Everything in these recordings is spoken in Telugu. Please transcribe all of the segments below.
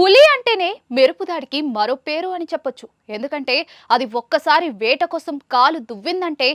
పులి అంటేనే మెరుపుదాడికి మరో పేరు అని చెప్పొచ్చు. ఎందుకంటే అది ఒక్కసారి వేట కోసం కాలు దువ్విందంటే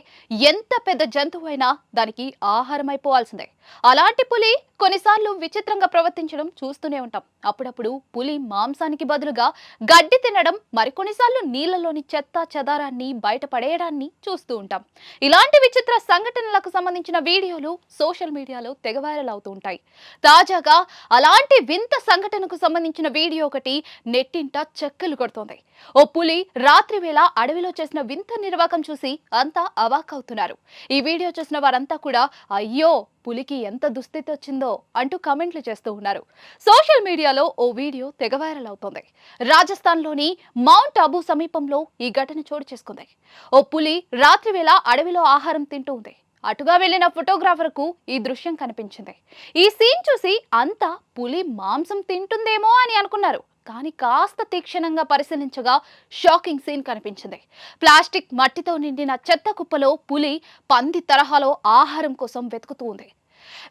ఎంత పెద్ద జంతువు అయినా దానికి ఆహారం అయిపోవాల్సిందే. అలాంటి పులి కొన్నిసార్లు విచిత్రంగా ప్రవర్తించడం చూస్తూనే ఉంటాం. అప్పుడప్పుడు పులి మాంసానికి బదులుగా గడ్డి తినడం మరికొన్నిసార్లు నీళ్ళలోని చెత్త చెదారాన్ని బయట పడేయడాన్ని చూస్తూ ఉంటాం. ఇలాంటి విచిత్ర సంఘటనలకు సంబంధించిన వీడియోలు సోషల్ మీడియాలో తెగ వైరల్ అవుతూ ఉంటాయి. తాజాగా అలాంటి వింత సంఘటనకు సంబంధించిన వీడియో ఒకటి నెట్టింట చెక్కలు కొడుతోంది. ఓ పులి రాత్రి వేళ అడవిలో చేసిన వింత నిర్వాకం చూసి అంతా అవాక్కవుతున్నారు ఈ వీడియో చూసిన వారంతా కూడా అయ్యో పులికి ఎంత దుస్థితి వచ్చిందో అంటూ కమెంట్లు చేస్తూ ఉన్నారు. సోషల్ మీడియాలో ఓ వీడియో తెగ వైరల్ అవుతోంది. రాజస్థాన్లోని మౌంట్ అబూ సమీపంలో ఈ ఘటన చోటు చేసుకుంది. ఓ పులి రాత్రి వేళ అడవిలో ఆహారం తింటూ ఉంది. అటుగా వెళ్ళిన ఫోటోగ్రాఫర్కు ఈ దృశ్యం కనిపించింది. ఈ సీన్ చూసి అంతా పులి మాంసం తింటుందేమో అని అనుకున్నారు. కానీ కాస్త తీక్షణంగా పరిశీలించగా షాకింగ్ సీన్ కనిపించింది. ప్లాస్టిక్ మట్టితో నిండిన చెత్త కుప్పలో పులి పంది తరహాలో ఆహారం కోసం వెతుకుతూ ఉంది.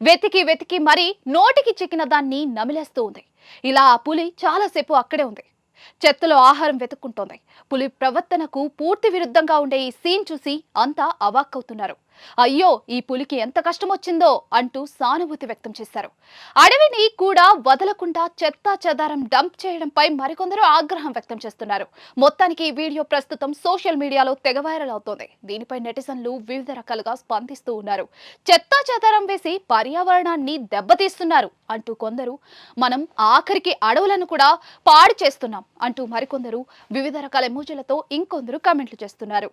వెతికి వెతికి మరీ నోటికి చిక్కిన దాన్ని నమిలేస్తూ ఉంది. ఇలా ఆ పులి చాలాసేపు అక్కడే ఉంది. చెత్తలో ఆహారం వెతుక్కుంటోంది. పులి ప్రవర్తనకు పూర్తి విరుద్ధంగా ఉండే ఈ సీన్ చూసి అంతా అవాక్కవుతున్నారు. అయ్యో ఈ పులికి ఎంత కష్టం వచ్చిందో అంటూ సానుభూతి వ్యక్తం చేశారు. అడవిని కూడా వదలకుండా చెత్త చెదారం డంప్ చేయడంపై మరికొందరు ఆగ్రహం వ్యక్తం చేస్తున్నారు. మొత్తానికి ఈ వీడియో ప్రస్తుతం సోషల్ మీడియాలో తెగ వైరల్ అవుతోంది. దీనిపై నెటిజన్లు వివిధ రకాలుగా స్పందిస్తూ ఉన్నారు. చెత్త చెదారం వేసి పర్యావరణాన్ని దెబ్బతీస్తున్నారు అంటూ కొందరు మనం ఆఖరికి అడవులను కూడా పాడు చేస్తున్నాం అంటూ మరికొందరు వివిధ రకాల ఎమోజీలతో ఇంకొందరు కామెంట్లు చేస్తున్నారు.